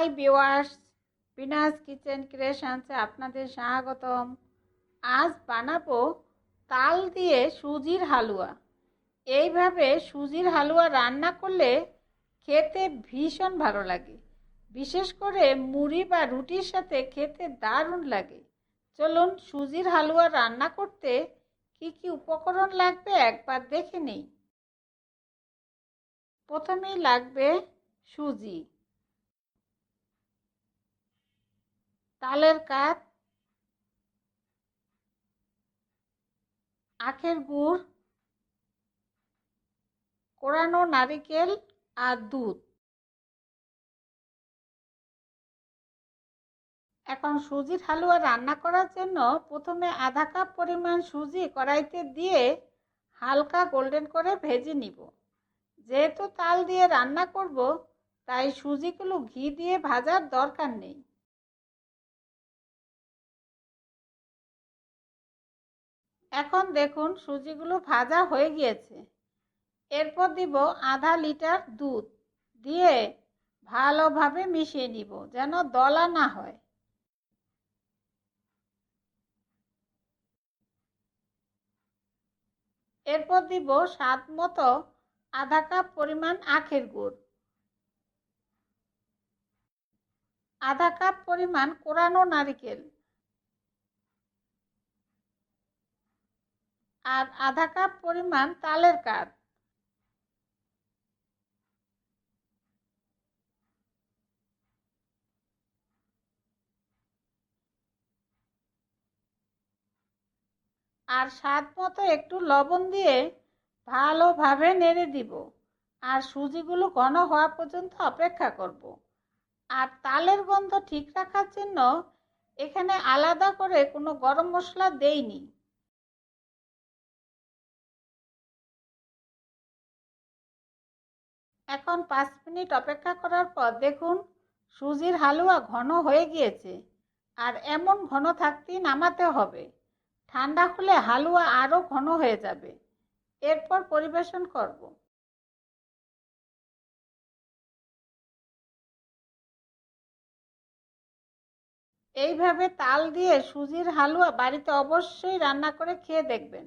High viewers Bina's kitchen ক্রিয়েশনসে আপনাদের স্বাগতম। আজ বানাবো তাল দিয়ে সুজির হালুয়া। এইভাবে সুজির হালুয়া রান্না করলে খেতে ভীষণ ভালো লাগে। বিশেষ করে মুড়ি বা রুটির সাথে খেতে দারুণ লাগে। চলুন সুজির হালুয়া রান্না করতে কি কি উপকরণ লাগবে একবার দেখে নেই। প্রথমেই লাগবে সুজি। তালের কাপ, আখের গুড়, কোরানো নারিকেল আর দুধ। এখন সুজির হালুয়া রান্না করার জন্য প্রথমে আধা কাপ পরিমাণ সুজি কড়াইতে দিয়ে হালকা গোল্ডেন করে ভেজে নিব। যেহেতু তাল দিয়ে রান্না করব, তাই সুজিগুলো ঘি দিয়ে ভাজার দরকার নেই। এখন দেখুন সুজিগুলো ভাজা হয়ে গিয়েছে। এরপর দিব আধা লিটার দুধ দিয়ে ভালোভাবে মিশিয়ে নিব যেন দলা না হয়। এরপর দিব স্বাদ মতো আধা কাপ পরিমাণ আখের গুড়। আধা কাপ পরিমাণ কোরানো নারিকেল। আর আধা কাপ পরিমাণ তালের কাপ আর স্বাদ মতো একটু লবণ দিয়ে ভালোভাবে নেড়ে দিব। আর সুজিগুলো ঘন হওয়া পর্যন্ত অপেক্ষা করব। আর তালের গন্ধ ঠিক রাখার জন্য এখানে আলাদা করে কোনো গরম মশলা দেইনি। এখন পাঁচ মিনিট অপেক্ষা করার পর দেখুন, সুজির হালুয়া ঘন হয়ে গিয়েছে। আর এমন ঘন থাকতেই নামাতে হবে। ঠান্ডা হলে হালুয়া আরও ঘন হয়ে যাবে। এরপর পরিবেশন করব। এইভাবে তাল দিয়ে সুজির হালুয়া বাড়িতে অবশ্যই রান্না করে খেয়ে দেখবেন।